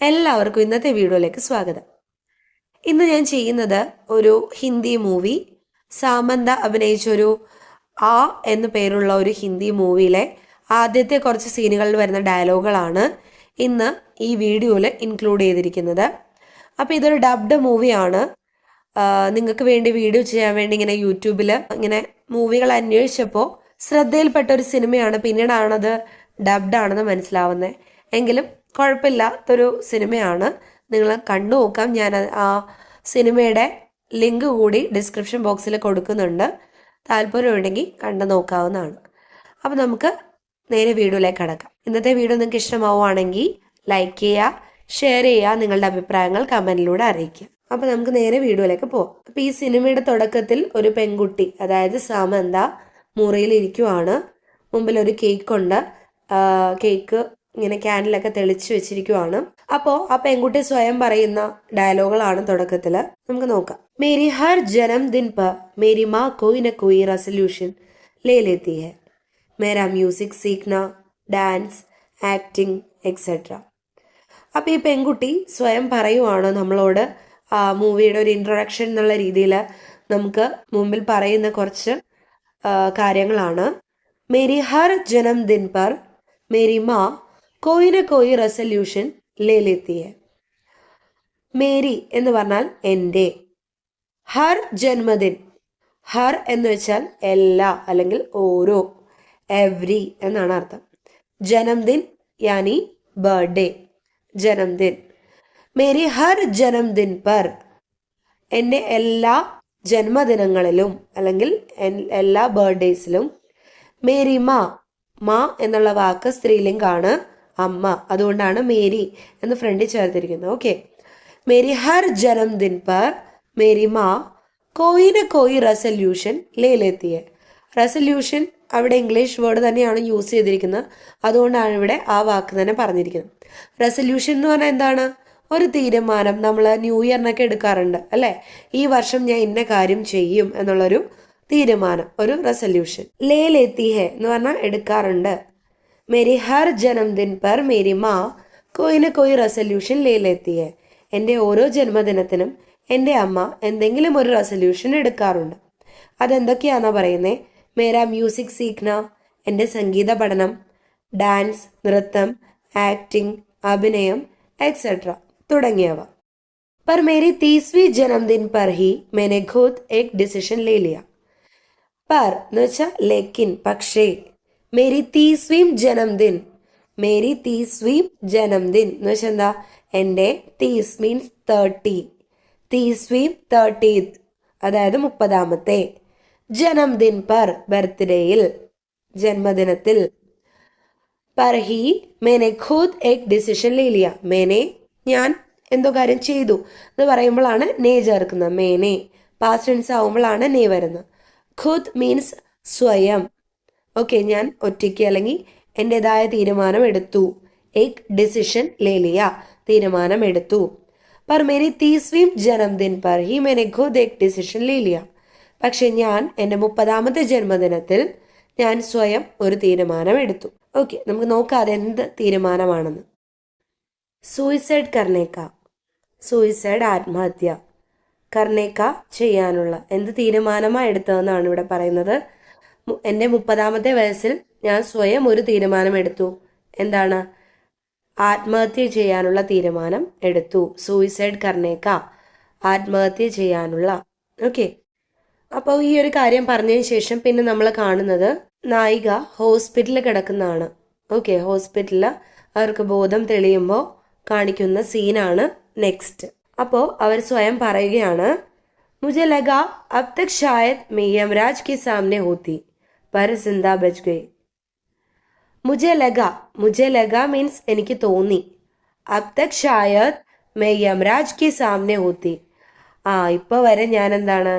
എല്ലാവർക്കും ഇന്നത്തെ വീഡിയോയിലേക്ക് സ്വാഗതം. ഇന്ന് ഞാൻ ചെയ്യുന്നത് ഒരു ഹിന്ദി മൂവി. സാമന്ത അഭിനയിച്ചൊരു ആ എന്നു പേരുള്ള ഒരു ഹിന്ദി മൂവിയിലെ ആദ്യത്തെ കുറച്ച് സീനുകളിൽ വരുന്ന ഡയലോഗുകളാണ് ഇന്ന് ഈ വീഡിയോയിൽ ഇൻക്ലൂഡ് ചെയ്തിരിക്കുന്നത്. അപ്പോൾ ഇതൊരു ഡബ്ഡ് മൂവിയാണ്. നിങ്ങൾക്ക് വേണ്ടി വീഡിയോ ചെയ്യാൻ വേണ്ടി ഇങ്ങനെ യൂട്യൂബിൽ ഇങ്ങനെ മൂവികൾ അന്വേഷിച്ചപ്പോൾ ശ്രദ്ധയിൽപ്പെട്ട ഒരു സിനിമയാണ്. പിന്നീടാണത് ഡബ്ഡ് ആണെന്ന് മനസ്സിലാവുന്നത് എങ്കിലും കുഴപ്പമില്ലാത്തൊരു സിനിമയാണ്. നിങ്ങൾ കണ്ടു നോക്കാം. ഞാൻ ആ സിനിമയുടെ ലിങ്ക് കൂടി ഡിസ്ക്രിപ്ഷൻ ബോക്സിൽ കൊടുക്കുന്നുണ്ട്. താല്പര്യമുണ്ടെങ്കിൽ കണ്ടു നോക്കാവുന്നതാണ്. അപ്പോൾ നമുക്ക് നേരെ വീഡിയോയിലേക്ക് കടക്കാം. ഇന്നത്തെ വീഡിയോ നിങ്ങൾക്ക് ഇഷ്ടമാവുകയാണെങ്കിൽ ലൈക്ക് ചെയ്യുക ഷെയർ ചെയ്യുക നിങ്ങളുടെ അഭിപ്രായങ്ങൾ കമന്റിലൂടെ അറിയിക്കുക. അപ്പോൾ നമുക്ക് നേരെ വീഡിയോയിലേക്ക് പോകാം അപ്പോൾ ഈ സിനിമയുടെ തുടക്കത്തിൽ ഒരു പെൺകുട്ടി അതായത് സാമന്ത മുറിയിൽ ഇരിക്കുവാണ്. മുമ്പിൽ ഒരു കേക്ക് ഉണ്ട് കേക്ക് ഇങ്ങനെ ക്യാൻഡിലൊക്കെ തെളിച്ച് വെച്ചിരിക്കുവാണ്. അപ്പോൾ ആ പെൺകുട്ടി സ്വയം പറയുന്ന ഡയലോഗുകളാണ് തുടക്കത്തിൽ നമുക്ക് നോക്കാം. മേരി ഹർ ജനം ദിൻ പ മേരി മാ കോയി ന കോയി റെസൊല്യൂഷൻ ലേ ലേത്തി ഹെ മ്യൂസിക് സീഖ്ന ഡാൻസ് ആക്ടിങ് എക്സെട്ര അപ്പോൾ ഈ പെൺകുട്ടി സ്വയം പറയുവാണ് നമ്മളോട് മൂവിയുടെ ഒരു ഇൻട്രൊഡക്ഷൻ എന്നുള്ള രീതിയിൽ നമുക്ക് മുമ്പിൽ പറയുന്ന കുറച്ച് കാര്യങ്ങളാണ്. മേരി ഹർ ജനം ദിൻ പർ മേരി മാ കോയി ന കോയി റെസൊല്യൂഷൻ ലേ മേരി എന്ന് പറഞ്ഞാൽ എന്റെ. ഹർ ജന്മദിൻ. ഹർ എന്ന് വെച്ചാൽ എല്ലാ അല്ലെങ്കിൽ ഓരോ. എവ്രി എന്നാണ് അർത്ഥം. ജനംദിൻ യാനി ബർത്ത്ഡേ ജനംദിൻ. മേരി ഹർ ജനംദിൻ പർ. എന്റെ എല്ലാ ജന്മദിനങ്ങളിലും അല്ലെങ്കിൽ എല്ലാ ബർത്ത്ഡേസിലും മേരി മാ. മാ എന്നുള്ള വാക്ക് സ്ത്രീലിംഗാണ്. അമ്മ അതുകൊണ്ടാണ് മേരി എന്ന് ഫ്രണ്ടിൽ ചേർത്തിരിക്കുന്നത്. ഓക്കെ മേരി ഹർ ജനംദിൻ പർ മേരി മാ കോയിന കോയി റെസൊല്യൂഷൻ ലേലെത്തിയ റെസൊല്യൂഷൻ അവിടെ ഇംഗ്ലീഷ് വേർഡ് തന്നെയാണ് യൂസ് ചെയ്തിരിക്കുന്നത്. അതുകൊണ്ടാണ് ഇവിടെ ആ വാക്ക് തന്നെ പറഞ്ഞിരിക്കുന്നത്. റെസൊല്യൂഷൻ എന്ന് പറഞ്ഞാൽ എന്താണ്? ഒരു തീരുമാനം നമ്മൾ ന്യൂ ഇയറിനൊക്കെ എടുക്കാറുണ്ട് അല്ലേ? ഈ വർഷം ഞാൻ ഇന്ന കാര്യം ചെയ്യും എന്നുള്ളൊരു തീരുമാനം ഒരു റെസൊല്യൂഷൻ. ലേ ലേത്തി ഹെ എന്ന് പറഞ്ഞാൽ എടുക്കാറുണ്ട്. മേരി ഹർ ജന്മദിൻ പർ മേരി മാ കോയി ന കോയി റെസൊല്യൂഷൻ ലേ ലേത്തി ഹെ എൻ്റെ ഓരോ ജന്മദിനത്തിനും എൻ്റെ അമ്മ എന്തെങ്കിലും ഒരു റെസൊല്യൂഷൻ എടുക്കാറുണ്ട് അതെന്തൊക്കെയാണെന്നാ പറയുന്നേ മേരാ മ്യൂസിക് സീഖ്ന എൻ്റെ സംഗീത പഠനം ഡാൻസ് നൃത്തം ആക്ടിംഗ് അഭിനയം എക്സെട്ര തുടങ്ങിയവ पर मेरी तीसवीं जन्मदिन पर ही मैंने खुद एक डिसीजन ले लिया पर എന്ന് വെച്ചാൽ ലേക്കിൻ പക്ഷേ മേരി തീസ്വീം ജനംദിൻ മേരി തീസ്വീം ജനംദിൻ എന്ന് വെച്ചാൽ എന്താ എന്റെ തീസ് മീൻസ് തേർട്ടി. തീസ്വീം തേർട്ടീത്ത് അതായത് മുപ്പതാമത്തെ. ജനംദിൻ പർ ബർത്ത്ഡേയിൽ ജന്മദിനത്തിൽ. പർ ഹി മേനെ ഖുദ് എക് ഡിസിഷൻ ലീലിയ. മേനെ ഞാൻ എന്തോ കാര്യം ചെയ്തു. എന്ന് പറയുമ്പോഴാണ് നേ ചേർക്കുന്നത്. മേനെ. പാസ്റ്റ് ടെൻസ് ആവുമ്പോഴാണ് നേ വരുന്നത്. ഖുദ് മീൻസ് സ്വയം. ഓക്കെ ഞാൻ ഒറ്റയ്ക്ക് അല്ലെങ്കിൽ എന്റെതായ തീരുമാനം എടുത്തു. എക് ഡിസിഷൻ ലേലിയ തീരുമാനം എടുത്തു. പർ മേരി തീസ്വീം ജനംദിൻ പർ ഹി മെനെ ഖുദ് എക് ഡിസിഷൻ ലേലിയ പക്ഷെ ഞാൻ എന്റെ മുപ്പതാമത്തെ ജന്മദിനത്തിൽ ഞാൻ സ്വയം ഒരു തീരുമാനം എടുത്തു ഓക്കെ നമുക്ക് നോക്കാം അതെന്ത് തീരുമാനമാണെന്ന് സൂയിസൈഡ് കർണേക്ക സൂയിസൈഡ് ആത്മഹത്യ. കർണേക്ക ചെയ്യാനുള്ള എന്ത് തീരുമാനമാണ് എടുത്തതെന്നാണ് ഇവിടെ പറയുന്നത് എന്റെ മുപ്പതാമത്തെ വയസ്സിൽ ഞാൻ സ്വയം ഒരു തീരുമാനമെടുത്തു. എന്താണ്? ആത്മഹത്യ ചെയ്യാനുള്ള തീരുമാനം എടുത്തു. സൂയിസൈഡ് കർണേക്ക. ആത്മഹത്യ ചെയ്യാനുള്ള. ഓക്കെ. അപ്പോൾ ഈ ഒരു കാര്യം പറഞ്ഞതിന് ശേഷം പിന്നെ നമ്മൾ കാണുന്നത് നായിക ഹോസ്പിറ്റലിൽ കിടക്കുന്നതാണ്. ഓക്കെ ഹോസ്പിറ്റലിൽ അവർക്ക് ബോധം തെളിയുമ്പോൾ കാണിക്കുന്ന സീനാണ് നെക്സ്റ്റ്. അപ്പോൾ അവർ സ്വയം പറയുകയാണ് മുജെ ലഗ അബ് തക് രാജ് മെയ്യംരാജ് കെ സാമനെ ഹോത്തി. पर जिंदा बच ഗൈ मुझे ലഗ मुझे ലഗ മീൻസ് എനിക്ക് തോന്നി। അബ് തക് ഷായത് മേ യമരാജ് കി സാമനെ ഹോത്തി ആ ഇപ്പോൾ വരെ ഞാൻ എന്താണ്?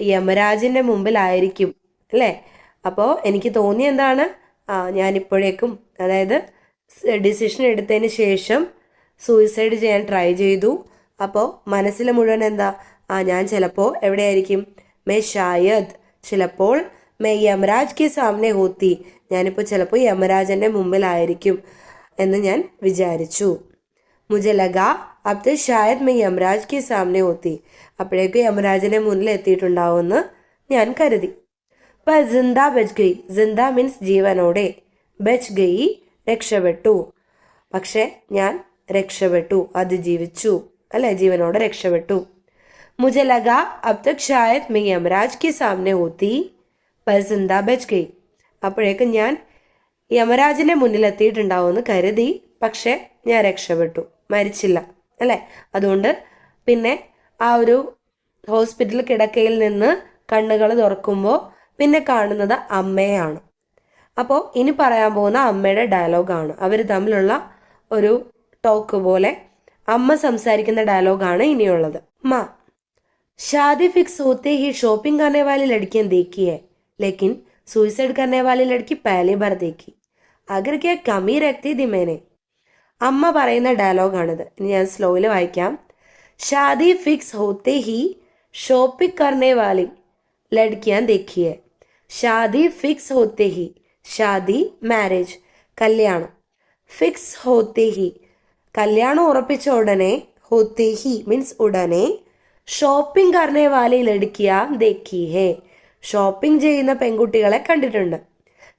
യമരാജിന്റെ മുമ്പിലായിരിക്കും അല്ലേ? അപ്പോൾ എനിക്ക് തോന്നി എന്താണ്? ആ ഞാനിപ്പോഴേക്കും അതായത് ഡിസിഷൻ എടുത്തതിന് ശേഷം സൂയിസൈഡ് ചെയ്യാൻ ട്രൈ ചെയ്തു. അപ്പോൾ മനസ്സിൽ മുഴുവൻ എന്താ? ആ ഞാൻ ചിലപ്പോൾ എവിടെയായിരിക്കും? മേ ഷായദ് ചിലപ്പോൾ യമരാജ് കെ സാമനെ ഹോത്തി. ഞാനിപ്പോൾ ചിലപ്പോൾ യമരാജന്റെ മുമ്പിലായിരിക്കും എന്ന് ഞാൻ വിചാരിച്ചു. മുജെ ലഗ അബ്ദ ഷായദ് മേ യമരാജ് കെ സാമനെ ഹോത്തി. അപ്പോഴേക്ക് യമരാജിന്റെ മുന്നിൽ എത്തിയിട്ടുണ്ടാവുമെന്ന് ഞാൻ കരുതി. പ ജിന്ദ ബച്ച് ഗയി. ജിന്ദ മീൻസ് ജീവനോടെ. ബജ് ഗയി രക്ഷപ്പെട്ടു. പക്ഷെ ഞാൻ രക്ഷപ്പെട്ടു. അത് ജീവിച്ചു അല്ലെ? ജീവനോടെ രക്ഷപ്പെട്ടു. മുജെ ലഗ അബ്ദക് ഷായദ് മേ യമരാജ് കെ സാമനെ ഊത്തി പൽ സിന്ദ ബച്ച് ഗയി അപ്പോഴേക്കും ഞാൻ യമരാജിന്റെ മുന്നിലെത്തിയിട്ടുണ്ടാവുമെന്ന് കരുതി പക്ഷേ ഞാൻ രക്ഷപ്പെട്ടു. മരിച്ചില്ല അല്ലേ? അതുകൊണ്ട് പിന്നെ ആ ഒരു ഹോസ്പിറ്റൽ കിടക്കയിൽ നിന്ന് കണ്ണുകൾ തുറക്കുമ്പോൾ പിന്നെ കാണുന്നത് അമ്മയാണ് അപ്പോൾ ഇനി പറയാൻ പോകുന്ന അമ്മയുടെ ഡയലോഗാണ്. അവർ തമ്മിലുള്ള ഒരു ടോക്ക് പോലെ അമ്മ സംസാരിക്കുന്ന ഡയലോഗാണ് ഇനിയുള്ളത്. മാ ഷാദി ഫിക്സ് ഹോത്തെ ഹി ഷോപ്പിംഗ് ആനെ വാലി ലടിക്കാൻ ദേക്കിയേ लेकिन सुइसाइड करने वाली लड़की पहली बार देखी अगर क्या कमी रखती थी मैंने അമ്മ പറയുന്ന ഡയലോഗാണിത് ഇനി ഞാൻ സ്ലോയിൽ വായിക്കാം ഷാദി ഫിക്സ് ഹോത്തെ ഹി ഷോപ്പിംഗ് കർണേ വാലി ലഡ്കിയാൻ ദേഖിയെ ഷാദി ഫിക്സ് ഹോത്തെ ഹി ഷാദി മാരേജ് കല്യാണം ഫിക്സ് ഹോത്തെ ഹി കല്യാണം ഉറപ്പിച്ച ഉടനെ ഹോത്തെ ഹി മീൻസ് ഉടനെ ഷോപ്പിംഗ് കർണേ വാലി ലടുക്കിയ ദേഖി ഹേ ഷോപ്പിംഗ് ചെയ്യുന്ന പെൺകുട്ടികളെ കണ്ടിട്ടുണ്ട്.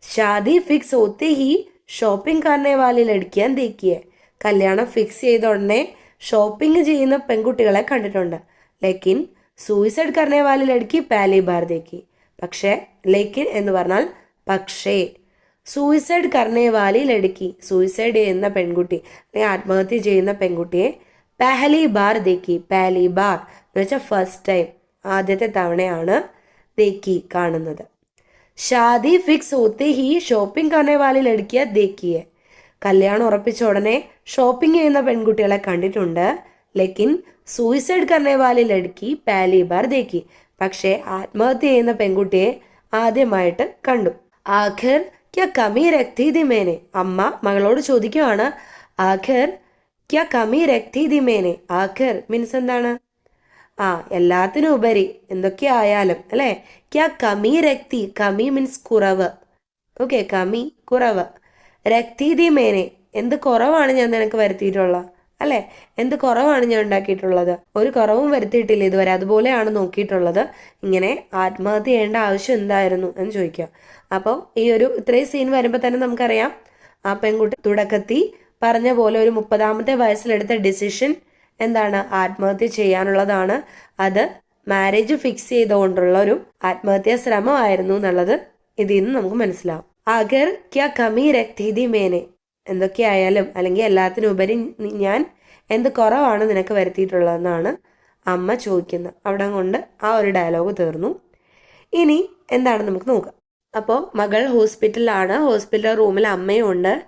ഷാദി ഫിക്സ് ഒത്തി ഹി ഷോപ്പിംഗ് കാരനെ വാലിൽ അടിക്കാൻ തേക്കിയെ കല്യാണം ഫിക്സ് ചെയ്ത ഉടനെ ഷോപ്പിംഗ് ചെയ്യുന്ന പെൺകുട്ടികളെ കണ്ടിട്ടുണ്ട്. ലെക്കിൻ സൂയിസൈഡ് കാരനെ വാലിൽ അടുക്കി പാലി ബാർ തേക്കി പക്ഷേ ലെക്കിൻ എന്ന് പറഞ്ഞാൽ പക്ഷേ. സൂയിസൈഡ് കർണേ വാലിയിൽ അടുക്കി സൂയിസൈഡ് ചെയ്യുന്ന പെൺകുട്ടി അല്ലെങ്കിൽ ആത്മഹത്യ ചെയ്യുന്ന പെൺകുട്ടിയെ പെഹലി ബാർ ദേക്കി പാലി ബാർ എന്ന് വെച്ചാൽ ഫസ്റ്റ് ടൈം ആദ്യത്തെ തവണയാണ് ദേക്കി കാണുന്നത്. ഷാദി ഫിക്സ് ഹോത്തി ഹി ഷോപ്പിംഗ് കർണേ വാലി ലടുക്കിയ ദേക്കിയെ കല്യാണം ഉറപ്പിച്ച ഉടനെ ഷോപ്പിംഗ് ചെയ്യുന്ന പെൺകുട്ടികളെ കണ്ടിട്ടുണ്ട്. ലെക്കിൻ സൂയിസൈഡ് കർണേ വാലി ലടുക്കി പാലി ബാർ ദേക്കി പക്ഷേ ആത്മഹത്യ ചെയ്യുന്ന പെൺകുട്ടിയെ ആദ്യമായിട്ട് കണ്ടു. ആഖിർ ക്യാ കമി രക്തി ദിമേനെ അമ്മ മകളോട് ചോദിക്കുവാണ് ആഖിർ ക്യാ കമി രക്തി ദിമേനെ ആഖിർ മീൻസ് എന്താണ്? ആ എല്ലാത്തിനും ഉപരി എന്തൊക്കെ ആയാലും അല്ലേ? ക്യാ കമി രക്തി കമി മീൻസ് കുറവ്. ഓക്കെ കമി കുറവ്. രക്തി മേനെ എന്ത് കുറവാണ് ഞാൻ നിനക്ക് വരുത്തിയിട്ടുള്ളത് അല്ലെ? എന്ത് കുറവാണ് ഞാൻ ഉണ്ടാക്കിയിട്ടുള്ളത്? ഒരു കുറവും വരുത്തിയിട്ടില്ല ഇതുവരെ. അതുപോലെയാണ് നോക്കിയിട്ടുള്ളത്. ഇങ്ങനെ ആത്മഹത്യ ചെയ്യേണ്ട ആവശ്യം എന്തായിരുന്നു എന്ന് ചോദിക്കുക. അപ്പോൾ ഈ ഒരു ഇത്രയും സീൻ വരുമ്പോൾ തന്നെ നമുക്കറിയാം. ആ പെൺകുട്ടി തുടക്കത്തി പറഞ്ഞ പോലെ ഒരു മുപ്പതാമത്തെ വയസ്സിലെടുത്ത ഡിസിഷൻ എന്താണ് ആത്മഹത്യ ചെയ്യാനുള്ളതാണ്. അത് മാരേജ് ഫിക്സ് ചെയ്തുകൊണ്ടുള്ള ഒരു ആത്മഹത്യാ ശ്രമമായിരുന്നു എന്നുള്ളത് ഇതിൽ നിന്ന് നമുക്ക് മനസ്സിലാവും. അഗർ ക്യാ കമി രക്തീതി മേനെ. എന്തൊക്കെയായാലും അല്ലെങ്കിൽ എല്ലാത്തിനുപരി ഞാൻ എന്ത് കുറവാണ് നിനക്ക് വരുത്തിയിട്ടുള്ളതെന്നാണ് അമ്മ ചോദിക്കുന്നത്. അവിടെ കൊണ്ട് ആ ഒരു ഡയലോഗ് തീർന്നു. ഇനി എന്താണ് നമുക്ക് നോക്കാം. അപ്പോൾ മകൾ ഹോസ്പിറ്റലിലാണ്. ഹോസ്പിറ്റൽ റൂമിൽ അമ്മയുണ്ട്.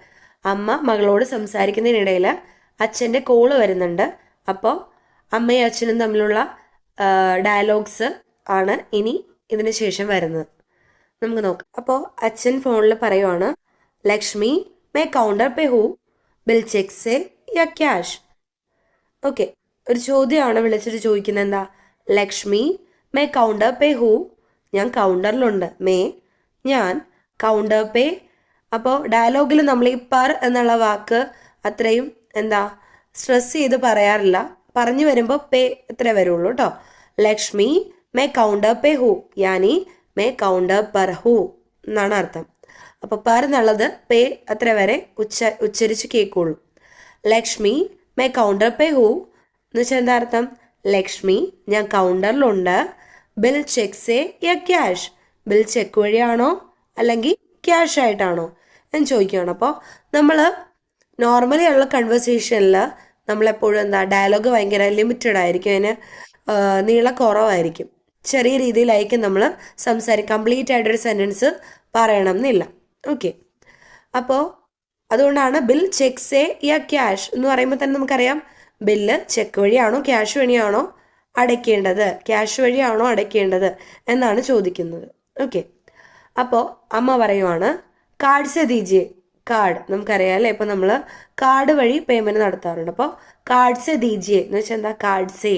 അമ്മ മകളോട് സംസാരിക്കുന്നതിനിടയിൽ അച്ഛന്റെ കോൾ വരുന്നുണ്ട്. അപ്പോൾ അമ്മയും അച്ഛനും തമ്മിലുള്ള ഡയലോഗ്സ് ആണ് ഇനി ഇതിന് ശേഷം വരുന്നത്. നമുക്ക് നോക്കാം. അപ്പോൾ അച്ഛൻ ഫോണിൽ പറയുവാണ് ലക്ഷ്മി മേ കൗണ്ടർ പേ ഹൂ ബിൽ ചെക്ക് സേ യാ ക്യാഷ് ഓക്കെ ഒരു ചോദ്യമാണ് വിളിച്ചിട്ട് ചോദിക്കുന്നത് എന്താ? ലക്ഷ്മി മേ കൗണ്ടർ പേ ഹൂ ഞാൻ കൗണ്ടറിലുണ്ട് മേ ഞാൻ കൗണ്ടർ പേ അപ്പോൾ ഡയലോഗിൽ നമ്മൾ ഈ പർ എന്നുള്ള വാക്ക് അത്രയും എന്താ സ്ട്രെസ് ചെയ്ത് പറയാറില്ല. പറഞ്ഞു വരുമ്പോൾ പേ ഇത്രേ വരുള്ളൂ കേട്ടോ ലക്ഷ്മി മേ കൗണ്ടർ പേ ഹു. യാനി മേ കൗണ്ടർ പർ ഹു എന്നാണ് അർത്ഥം. അപ്പോൾ പർ എന്നുള്ളത് പേ അത്ര വരെ ഉച്ച ഉച്ചരിച്ച് കേൾക്കുള്ളൂ. ലക്ഷ്മി മേ കൗണ്ടർ പേ ഹു എന്ന് വെച്ചാൽ എന്താ അർത്ഥം? ലക്ഷ്മി ഞാൻ കൗണ്ടറിലുണ്ട് ബിൽ ചെക്സ് യ ക്യാഷ്. ബിൽ ചെക്ക് വഴിയാണോ അല്ലെങ്കിൽ ക്യാഷ് ആയിട്ടാണോ എന്ന് ചോദിക്കുകയാണ്. അപ്പോൾ നമ്മൾ നോർമലി ഉള്ള കൺവെർസേഷനിൽ നമ്മളെപ്പോഴും എന്താ ഡയലോഗ് ഭയങ്കര ലിമിറ്റഡ് ആയിരിക്കും. അതിന് നീള കുറവായിരിക്കും. ചെറിയ രീതിയിലായിരിക്കും നമ്മൾ സംസാരിക്കും. കംപ്ലീറ്റ് ആയിട്ടൊരു സെന്റൻസ് പറയണം എന്നില്ല. ഓക്കെ അപ്പോൾ അതുകൊണ്ടാണ് ബിൽ ചെക്സ് സേ യ ക്യാഷ് എന്ന് പറയുമ്പോൾ തന്നെ നമുക്കറിയാം ബില്ല് ചെക്ക് വഴിയാണോ ക്യാഷ് വഴിയാണോ അടയ്ക്കേണ്ടത്? ക്യാഷ് വഴിയാണോ അടയ്ക്കേണ്ടത് എന്നാണ് ചോദിക്കുന്നത്. ഓക്കെ അപ്പോൾ അമ്മ പറയുവാണ് കാർഡ്സ് ദീജിയെ കാർഡ് നമുക്കറിയാം അല്ലേ? ഇപ്പം നമ്മൾ കാർഡ് വഴി പേയ്മെന്റ് നടത്താറുണ്ട്. അപ്പോൾ കാർഡ്സ് ദീജിയെ എന്ന് വെച്ചാൽ എന്താ? കാർഡ് സേ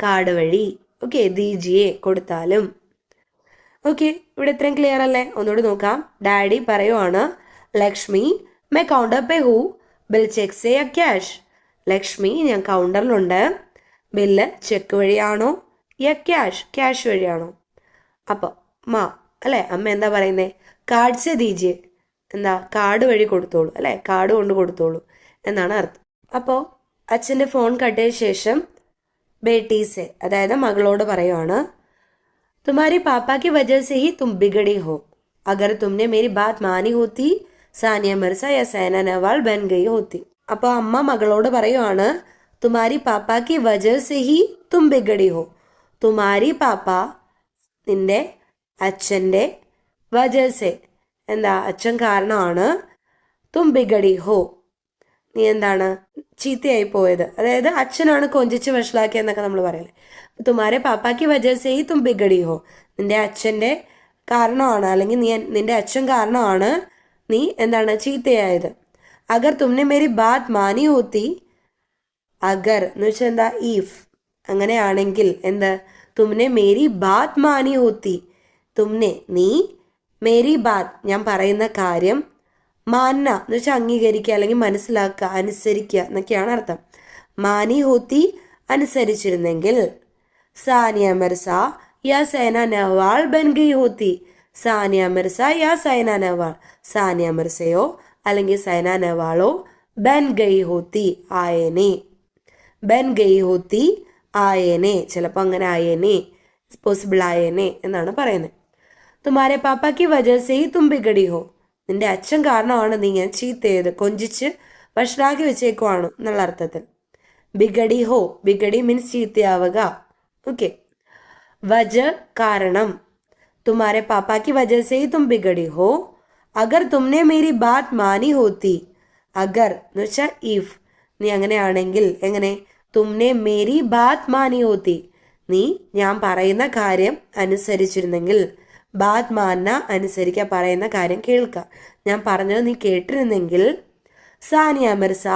കാർഡ് വഴി. ഓക്കെ ദീജിയെ കൊടുത്താലും. ഓക്കെ ഇവിടെ ഇത്രയും ക്ലിയർ അല്ലേ? ഒന്നുകൂടി നോക്കാം. ഡാഡി പറയുവാണ് ലക്ഷ്മി മൈ കൗണ്ടർ പേ ഹൂ ബിൽ ചെക്ക് സേ യ ക്യാഷ് ലക്ഷ്മി ഞാൻ കൗണ്ടറിലുണ്ട് ബില്ല് ചെക്ക് വഴിയാണോ? യ ക്യാഷ് ക്യാഷ് വഴിയാണോ? അപ്പോൾ മാ അല്ലേ? അമ്മ എന്താ പറയുന്നേ? കാർഡ് സെ ദീജിയെ എന്താ കാർഡ് വഴി കൊടുത്തോളൂ അല്ലേ കാർഡ് കൊണ്ട് കൊടുത്തോളൂ എന്നാണ് അർത്ഥം അപ്പോൾ അച്ഛൻ്റെ ഫോൺ കട്ടിയ ശേഷം ബേട്ടീസെ അതായത് മകളോട് പറയുവാണ് तुम्हारे पापा की वजह से ही तुम बिगड़ी हो अगर तुमने मेरी बात मानी होती സാനിയ മിർസ യ സൈന നെഹ്വാൾ ബൻ ഗയി ഹോത്തി അപ്പോൾ അമ്മ മകളോട് പറയുവാണ് തുമാരി പാപ്പാക്ക് വജ സെ ഹി തും ബിഗടി ഹോ തുമാരി പാപ്പ നിന്റെ അച്ഛൻ്റെ വജസെ എന്താ അച്ഛൻ കാരണമാണ് തും ബിഗടി ഹോ. നീ എന്താണ് ചീത്തയായി പോയത്? അതായത് അച്ഛനാണ് കൊഞ്ചിച്ച് വഷളാക്കിയെന്നൊക്കെ നമ്മൾ പറയല്ലേ തുമാരെ പാപ്പാക്ക് വജസേ ഹി തും ബിഗടി ഹോ. നിന്റെ അച്ഛന്റെ കാരണമാണ് അല്ലെങ്കിൽ നീ നിന്റെ അച്ഛൻ കാരണമാണ് നീ എന്താണ് ചീത്തയായത്. അഗർ തുമ്നെ മേരി ബാത് മാനി ഹോത്തി അഗർ എന്ന് വെച്ചാൽ എന്താ ഈഫ്. അങ്ങനെയാണെങ്കിൽ എന്ത്? തുമ്നെ മേരി ബാത് മാനി ഹോത്തി. തുമ്നെ നീ മേരി ബാത് ഞാൻ പറയുന്ന കാര്യം മാന്ന എന്ന് വെച്ചാൽ അംഗീകരിക്കുക അല്ലെങ്കിൽ മനസ്സിലാക്കുക അനുസരിക്കുക എന്നൊക്കെയാണ് അർത്ഥം. മാനി ഹോത്തി അനുസരിച്ചിരുന്നെങ്കിൽ സാനിയ മിർസ യാ സൈന നെഹ്വാൾ ബൻഗി ഹോത്തി. സാനിയ മിർസ യാ സൈന നെഹ്വാൾ. സാനിയ മിർസയോ അല്ലെങ്കിൽ സൈന നെഹ്വാളോ ബൻ ഗൈ ഹോത്തി ആയനെ. ബൻ ഗൈ ഹോത്തി ആയനെ. ചിലപ്പോൾ അങ്ങനെ ആയനെ പോസിബിൾ ആയനെ എന്നാണ് പറയുന്നത്. തുമാരെ പാപ്പാക്ക് വജസേ തും ബിഗടി ഹോ നിന്റെ അച്ഛൻ കാരണമാണ് നീ ഞാൻ ചീത്തയത് കൊഞ്ചിച്ച് വഷളാക്കി വെച്ചേക്കുവാണ് എന്നുള്ള അർത്ഥത്തിൽ. ബിഗടി ഹോ ബിഗടി മീൻസ് ചീത്തയാവുക. ഓക്കെ വജ കാരണം. തുമാരെ പാപ്പാക്ക് വജസേ തും ബിഗടി ഹോ അഗർ തുമ്നെ മേരി ബാത് മാനി ഹോത്തി അഗർ എന്ന് വെച്ചാൽ ഇഫ് നീ അങ്ങനെയാണെങ്കിൽ എങ്ങനെ? തുമ്നെ മേരി ബാത് മാനി ഹോത്തി നീ ഞാൻ പറയുന്ന കാര്യം അനുസരിച്ചിരുന്നെങ്കിൽ ബാദ് മാന്ന അനുസരിക്കാൻ പറയുന്ന കാര്യം കേൾക്കുക ഞാൻ പറഞ്ഞത് നീ കേട്ടിരുന്നെങ്കിൽ സാനിയ മിർസ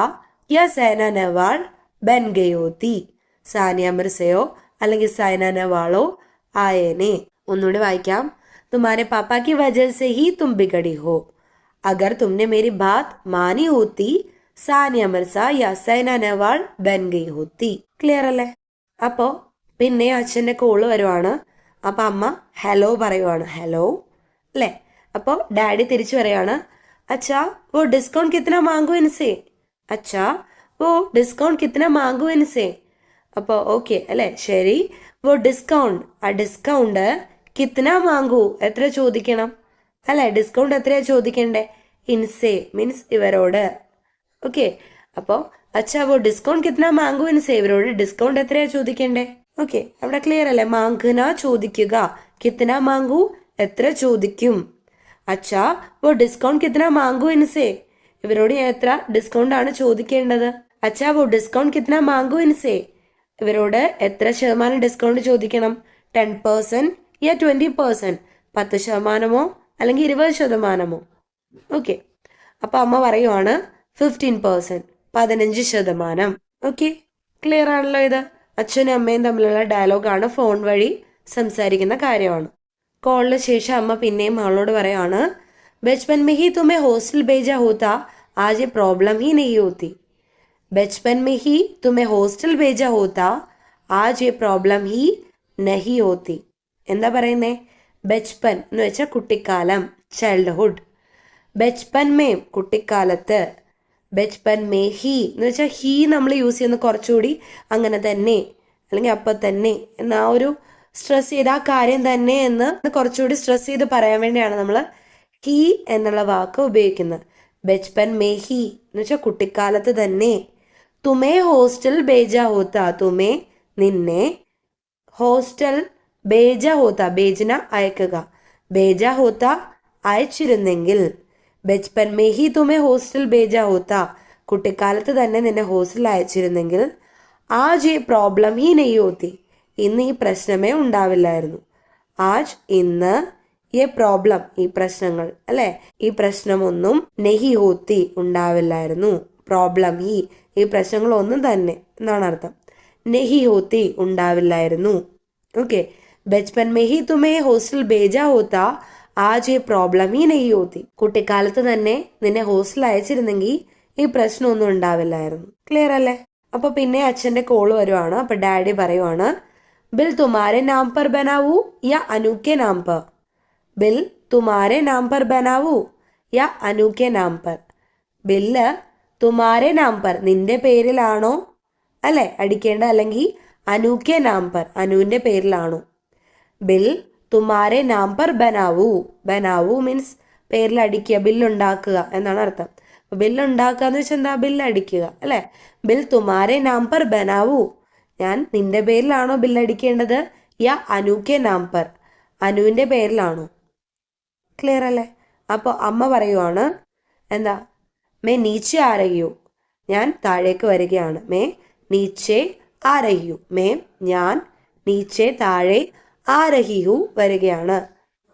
യ സൈന നെവാൾ ബെൻഗയോതി സാനിയ മിർസയോ അല്ലെങ്കിൽ സൈന നെവാളോ ആയനെ. ഒന്നുകൂടി വായിക്കാം. തുമാരെ പാപ്പാക്കി വജൽ ഹി തും ബിഗടി ഹോ. അഗർ തുമ്നെ മേരി ബാത് മാനി ഹോത്തി സാനിയ മിർസ യ സൈന നെവാൾ ബെൻഗയി ഹോത്തി ക്ലിയർ അല്ലേ? അപ്പോ പിന്നെ അച്ഛന്റെ കോൾ വരുവാണ്. അപ്പോൾ അമ്മ ഹലോ പറയുവാണ്. ഹലോ? അല്ലേ? അപ്പോൾ ഡാഡി തിരിച്ചു പറയാണ് അച്ഛാ ഓ ഡിസ്കൗണ്ട് കിത്തന മാങ്കു എനിസേ അച്ഛാ ഓ ഡിസ്കൗണ്ട് കിത്തന മാങ്കു എനിസേ അപ്പോൾ ഓക്കെ അല്ലേ? ശരി. ഓ ഡിസ്കൗണ്ട്. ആ ഡിസ്കൗണ്ട് കിത്തന മാങ്കു? എത്ര ചോദിക്കണം? അല്ലേ? ഡിസ്കൗണ്ട് എത്രയാ ചോദിക്കണ്ടേ? ഇൻസേ മീൻസ് ഇവരോട്. ഓക്കെ. അപ്പോൾ അച്ഛാ ഓ ഡിസ്കൗണ്ട് കിത്തന മാങ്കു ഇൻസേ ഇവരോട് ഡിസ്കൗണ്ട് എത്രയാ ചോദിക്കണ്ടേ? ഓക്കെ അവിടെ ക്ലിയർ അല്ലേ? മാങ്കന ചോദിക്കുക. കിത്തന മാങ്കു എത്ര ചോദിക്കും? അച്ഛാ വോ ഡിസ്കൗണ്ട് കിത്തന മാങ്കു എനിസേ ഇവരോട് ഞാൻ എത്ര ഡിസ്കൗണ്ട് ആണ് ചോദിക്കേണ്ടത്? അച്ഛാ വോ ഡിസ്കൗണ്ട് കിത്തന മാങ്കു എനിസേ ഇവരോട് എത്ര ശതമാനം ഡിസ്കൗണ്ട് ചോദിക്കണം? ടെൻ പേഴ്സന്റ് യാ ട്വന്റി പേഴ്സന്റ് പത്ത് ശതമാനമോ? അല്ലെങ്കിൽ ഇരുപത് ശതമാനമോ? ഓക്കെ അപ്പോൾ അമ്മ പറയുവാണ് ഫിഫ്റ്റീൻ പേഴ്സന്റ് പതിനഞ്ച് ശതമാനം. ഓക്കെ ക്ലിയർ ആണല്ലോ ഇത്? അച്ഛനും അമ്മയും തമ്മിലുള്ള ഡയലോഗാണ് ഫോൺ വഴി സംസാരിക്കുന്ന കാര്യമാണ്. കോളിന് ശേഷം അമ്മ പിന്നെയും മകളോട് പറയാണ് ബച്ച്പൻ മെഹി ഹി ഹോസ്റ്റൽ ഭേജ ഹൂത്ത ആജ് പ്രോബ്ലം ഹി നെഹി ഹോത്തി. ബച്ച്പൻ മേ ഹി ഹോസ്റ്റൽ ഭേജ ഹൂത്ത ആജ് പ്രോബ്ലം ഹി നഹി ഹോത്തി. എന്താ പറയുന്നേ? ബച്ച്പൻ എന്ന് വെച്ചാൽ കുട്ടിക്കാലം ചൈൽഡ്ഹുഡ്. ബച്ച്പൻ മേം കുട്ടിക്കാലത്ത് ബച്പൻ മേ ഹി എന്ന് വെച്ചാൽ ഹി നമ്മൾ യൂസ് ചെയ്യുന്ന കുറച്ചുകൂടി അങ്ങനെ തന്നെ അല്ലെങ്കിൽ അപ്പം തന്നെ എന്ന ആ ഒരു സ്ട്രെസ് ചെയ്ത് ആ കാര്യം തന്നെ എന്ന് കുറച്ചുകൂടി സ്ട്രെസ് ചെയ്ത് പറയാൻ വേണ്ടിയാണ് നമ്മൾ ഹി എന്നുള്ള വാക്ക് ഉപയോഗിക്കുന്നത്. ബച്ച്പൻ മേ ഹി എന്ന് വെച്ചാൽ കുട്ടിക്കാലത്ത് തന്നെ. തുമേ ഹോസ്റ്റൽ ബേജ ഹോത്ത തുമേ നിന്നെ ഹോസ്റ്റൽ ബേജ ഹോത്ത ബേജിന അയക്കുക. ബേജ ഹോത്ത അയച്ചിരുന്നെങ്കിൽ ബച്പൻ മെഹി തുമെ ഹോസ്റ്റൽ ബേജ ഹോത്ത കുട്ടിക്കാലത്ത് തന്നെ നിന്നെ ഹോസ്റ്റലിൽ അയച്ചിരുന്നെങ്കിൽ ആജ് ഈ പ്രോബ്ലം ഹി നെയ് ഹോത്തി ഇന്ന് ഈ പ്രശ്നമേ ഉണ്ടാവില്ലായിരുന്നു. ആജ് ഇന്ന് ഈ പ്രോബ്ലം ഈ പ്രശ്നങ്ങൾ അല്ലെ? ഈ പ്രശ്നമൊന്നും നെഹി ഹോത്തി ഉണ്ടാവില്ലായിരുന്നു. പ്രോബ്ലം ഹി ഈ പ്രശ്നങ്ങളൊന്നും തന്നെ എന്നാണ് അർത്ഥം. നെഹി ഹോത്തി ഉണ്ടാവില്ലായിരുന്നു. ഓക്കെ. ബച്ച്പൻ മെഹി തുമേ ഹോസ്റ്റൽ ബേജ ഹോത്ത ആജ് ഈ പ്രോബ്ലം ഈ നെയ്യ് ഊത്തി കുട്ടിക്കാലത്ത് തന്നെ നിന്നെ ഹോസ്റ്റലിൽ അയച്ചിരുന്നെങ്കിൽ ഈ പ്രശ്നമൊന്നും ഉണ്ടാവില്ലായിരുന്നു. ക്ലിയർ അല്ലേ? അപ്പൊ പിന്നെ അച്ഛന്റെ കോൾ വരുവാണ്. അപ്പൊ ഡാഡി പറയുവാണ് ബിൽ തുമാരെ നാം പർ ബനാവൂ യാ അനൂക്കെ നാം പർ ബിൽ തുമാരെ നാം പർ ബനാവൂ യാ അനൂക്കെ നാം പർ ബില്ല് തുമാരെ നാം പർ നിന്റെ പേരിലാണോ? അല്ലെ? അടിക്കേണ്ട അല്ലെങ്കിൽ അനൂക്കെ നാം പർ അനുവിന്റെ പേരിലാണോ? ബിൽ തുമാരെ നാം പർ ബനാവൂ. ബനാവൂ മീൻസ് പേരിൽ അടിക്കുക ബില്ലുണ്ടാക്കുക എന്നാണ് അർത്ഥം. ബില്ലുണ്ടാക്കുക എന്ന് വെച്ചാൽ എന്താ? ബില്ല് അടിക്കുക അല്ലേ? ബിൽ തുമാരെ നാം പർ ബനാവൂ. ഞാൻ നിന്റെ പേരിലാണോ ബില്ലടിക്കേണ്ടത്? യാ അനൂക്കെ നാം പർ. അനുവിന്റെ പേരിലാണോ? ക്ലിയർ അല്ലേ? അപ്പോൾ അമ്മ പറയുവാണ് എന്താ? മേ നീച്ചെ ആരയ്യൂ. ഞാൻ താഴേക്ക് വരികയാണ്. മേ നീച്ചെ ആരയ്യൂ. മേ ഞാൻ നീച്ചെ താഴെ ആരഹിയു വരികയാണ്.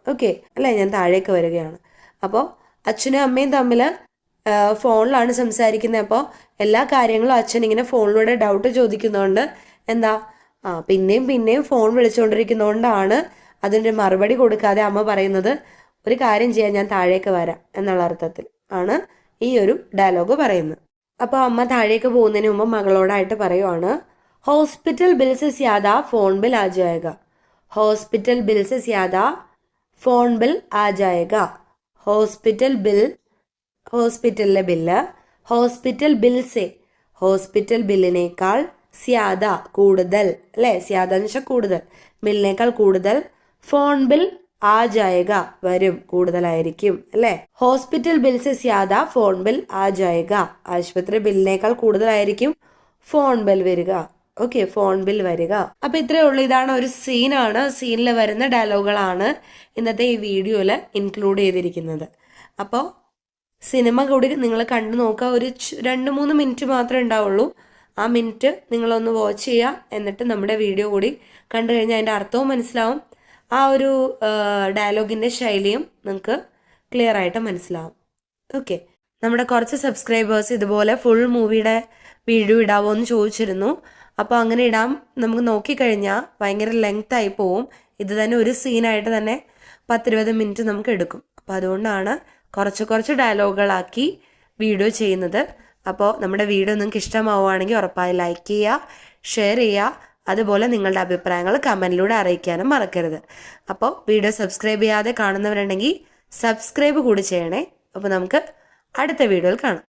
ഓക്കെ അല്ലേ? ഞാൻ താഴേക്ക് വരികയാണ്. അപ്പോൾ അച്ഛനും അമ്മയും തമ്മിൽ ഫോണിലാണ് സംസാരിക്കുന്നത്. അപ്പോൾ എല്ലാ കാര്യങ്ങളും അച്ഛൻ ഇങ്ങനെ ഫോണിലൂടെ ഡൗട്ട് ചോദിക്കുന്നതുകൊണ്ട് എന്താ? ആ പിന്നെയും പിന്നെയും ഫോൺ വിളിച്ചുകൊണ്ടിരിക്കുന്നതുകൊണ്ടാണ് അതിന്റെ മറുപടി കൊടുക്കാതെ അമ്മ പറയുന്നത് ഒരു കാര്യം ചെയ്യാൻ ഞാൻ താഴേക്ക് വരാം എന്നുള്ള അർത്ഥത്തിൽ ആണ് ഈ ഒരു ഡയലോഗ് പറയുന്നത്. അപ്പോൾ അമ്മ താഴേക്ക് പോകുന്നതിന് മുമ്പ് മകളോടായിട്ട് പറയുവാണ് ഹോസ്പിറ്റൽ ബിൽസ് സ്യാദ ഫോൺ ബിൽ ആ ഹോസ്പിറ്റൽ ബിൽസ് സ്യാദ ഫോൺ ബിൽ ആജായക ഹോസ്പിറ്റൽ ബിൽ ഹോസ്പിറ്റലിലെ ബില്ല് ഹോസ്പിറ്റൽ ബിൽസെ ഹോസ്പിറ്റൽ ബില്ലിനേക്കാൾ സ്യാദ കൂടുതൽ അല്ലേ? സ്യാദ എന്ന് വെച്ചാൽ കൂടുതൽ. ബില്ലിനേക്കാൾ കൂടുതൽ ഫോൺ ബിൽ ആജായക വരും കൂടുതലായിരിക്കും അല്ലേ? ഹോസ്പിറ്റൽ ബിൽസ് സ്യാദ ഫോൺ ബിൽ ആജായക ജായക ആശുപത്രി ബില്ലിനേക്കാൾ കൂടുതലായിരിക്കും ഫോൺ ബിൽ വരിക. ഓക്കെ ഫോൺ ബിൽ വരിക. അപ്പൊ ഇത്രയേ ഉള്ളൂ. ഇതാണ് ഒരു സീനാണ് സീനിൽ വരുന്ന ഡയലോഗുകളാണ് ഇന്നത്തെ ഈ വീഡിയോയിൽ ഇൻക്ലൂഡ് ചെയ്തിരിക്കുന്നത്. അപ്പോൾ സിനിമ കൂടി നിങ്ങൾ കണ്ടു നോക്കുക. ഒരു രണ്ട് മൂന്ന് മിനിറ്റ് മാത്രമേ ഉണ്ടാവുള്ളൂ. ആ മിനിറ്റ് നിങ്ങളൊന്ന് വാച്ച് ചെയ്യുക. എന്നിട്ട് നമ്മുടെ വീഡിയോ കൂടി കണ്ടു കഴിഞ്ഞാൽ അതിന്റെ അർത്ഥവും മനസ്സിലാവും. ആ ഒരു ഡയലോഗിന്റെ ശൈലിയും നിങ്ങൾക്ക് ക്ലിയർ ആയിട്ട് മനസ്സിലാവും. ഓക്കെ നമ്മുടെ കുറച്ച് സബ്സ്ക്രൈബേഴ്സ് ഇതുപോലെ ഫുൾ മൂവിയുടെ വീഡിയോ ഇടാവോ എന്ന് ചോദിച്ചിരുന്നു. അപ്പോൾ അങ്ങനെ ഇടാം. നമുക്ക് നോക്കിക്കഴിഞ്ഞാൽ ഭയങ്കര ലെങ്ത് ആയി പോവും. ഇത് തന്നെ ഒരു സീനായിട്ട് തന്നെ പത്തിരുപത് മിനിറ്റ് നമുക്ക് എടുക്കും. അപ്പോൾ അതുകൊണ്ടാണ് കുറച്ച് കുറച്ച് ഡയലോഗുകളാക്കി വീഡിയോ ചെയ്യുന്നത്. അപ്പോൾ നമ്മുടെ വീഡിയോ നിങ്ങൾക്ക് ഇഷ്ടമാവുകയാണെങ്കിൽ ഉറപ്പായി ലൈക്ക് ചെയ്യുക ഷെയർ ചെയ്യുക. അതുപോലെ നിങ്ങളുടെ അഭിപ്രായങ്ങൾ കമന്റിലൂടെ അറിയിക്കാനും മറക്കരുത്. അപ്പോൾ വീഡിയോ സബ്സ്ക്രൈബ് ചെയ്യാതെ കാണുന്നവരുണ്ടെങ്കിൽ സബ്സ്ക്രൈബ് കൂടി ചെയ്യണേ. അപ്പോൾ നമുക്ക് അടുത്ത വീഡിയോയിൽ കാണാം.